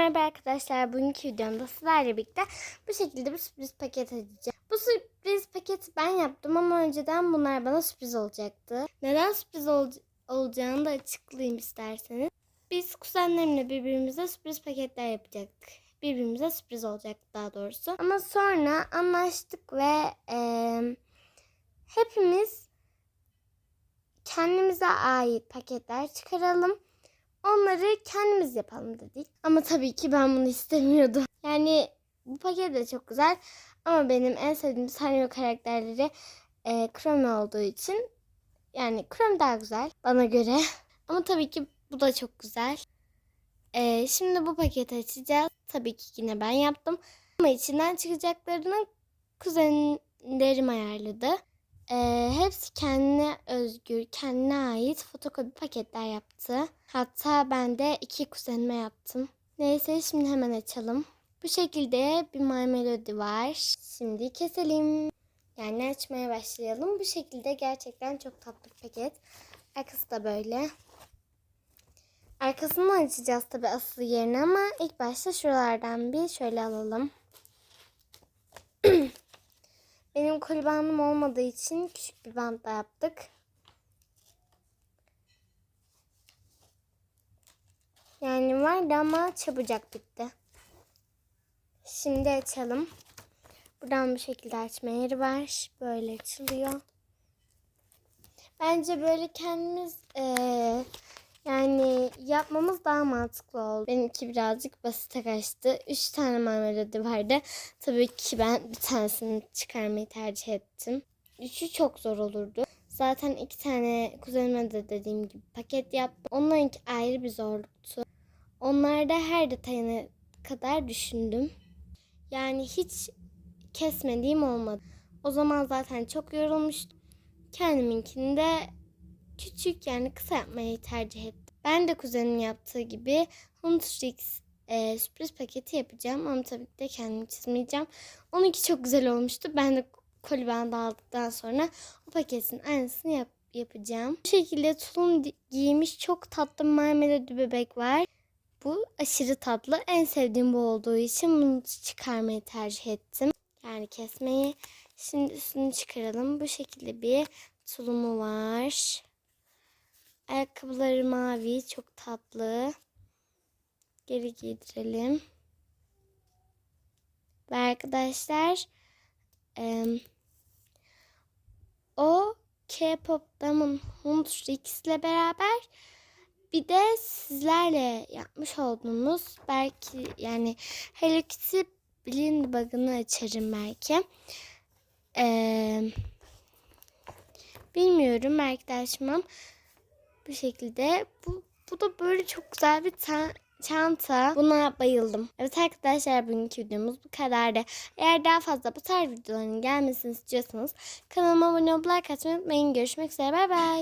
Merhaba arkadaşlar. Bugünkü videomda sizlerle birlikte bu şekilde bir sürpriz paket açacağım. Bu sürpriz paketi ben yaptım ama önceden bunlar bana sürpriz olacaktı. Neden sürpriz ol- olacağını da açıklayayım isterseniz. Biz kuzenlerimle birbirimize sürpriz paketler yapacaktık. Birbirimize sürpriz olacaktı daha doğrusu. Ama sonra anlaştık ve eee, hepimiz kendimize ait paketler çıkaralım. Onları kendimiz yapalım dedik. Ama tabii ki ben bunu istemiyordum. Yani bu paket de çok güzel. Ama benim en sevdiğim Sanrio karakterleri e, Chrome olduğu için yani Chrome daha güzel bana göre. Ama tabii ki bu da çok güzel. E, şimdi bu paketi açacağız. Tabii ki yine ben yaptım. Ama içinden çıkacaklarını kuzenlerim ayarladı. Ee, hepsi kendine özgür, kendine ait fotokopi paketler yaptı. Hatta ben de iki kuzenime yaptım. Neyse şimdi hemen açalım. Bu şekilde bir My Melody var. Şimdi keselim. Yani açmaya başlayalım. Bu şekilde gerçekten çok tatlı bir paket. Arkası da böyle. Arkasını açacağız tabi asıl yerine ama ilk başta şuralardan bir şöyle alalım. Benim koli olmadığı için küçük bir bantla yaptık. Yani vardı ama çabucak bitti. Şimdi açalım. Buradan bu şekilde açma yeri var. Böyle açılıyor. Bence böyle kendimiz eee, yani yapmamız daha mantıklı oldu. Benimki birazcık basite kaçtı. Üç tane marmelade vardı. Tabii ki ben bir tanesini çıkarmayı tercih ettim. Üçü çok zor olurdu. Zaten iki tane kuzenime de dediğim gibi paket yaptım. Onlarınki ayrı bir zorluktu. Onlarda her detayına kadar düşündüm. Yani hiç kesmediğim olmadı. O zaman zaten çok yorulmuştum. Kendiminkini de küçük yani kısa yapmayı tercih ettim. Ben de kuzenimin yaptığı gibi Huntrix e, sürpriz paketi yapacağım ama tabii ki de kendim çizmeyeceğim. Onunki çok güzel olmuştu. Ben de koli bandı aldıktan sonra o paketin aynısını yap- yapacağım. Bu şekilde tulum giymiş çok tatlı marmeladü bebek var. Bu aşırı tatlı. En sevdiğim bu olduğu için bunu çıkarmayı tercih ettim. Yani kesmeyi. Şimdi üstünü çıkaralım. Bu şekilde bir tulumu var. Ayakkabıları mavi. Çok tatlı. Geri giydirelim. Ve arkadaşlar em, o K-pop Demon Huntrix ile beraber bir de sizlerle yapmış olduğumuz belki yani Hello Kitty Blind Bug'ını açarım belki. Ee, bilmiyorum belki açmam. Bu şekilde. Bu, bu da böyle çok güzel bir ta- çanta. Buna bayıldım. Evet arkadaşlar bugünkü videomuz bu kadardı. Eğer daha fazla bu tarz videoların gelmesini istiyorsanız kanalıma abone olup like atmayı unutmayın. Görüşmek üzere. Bay bay.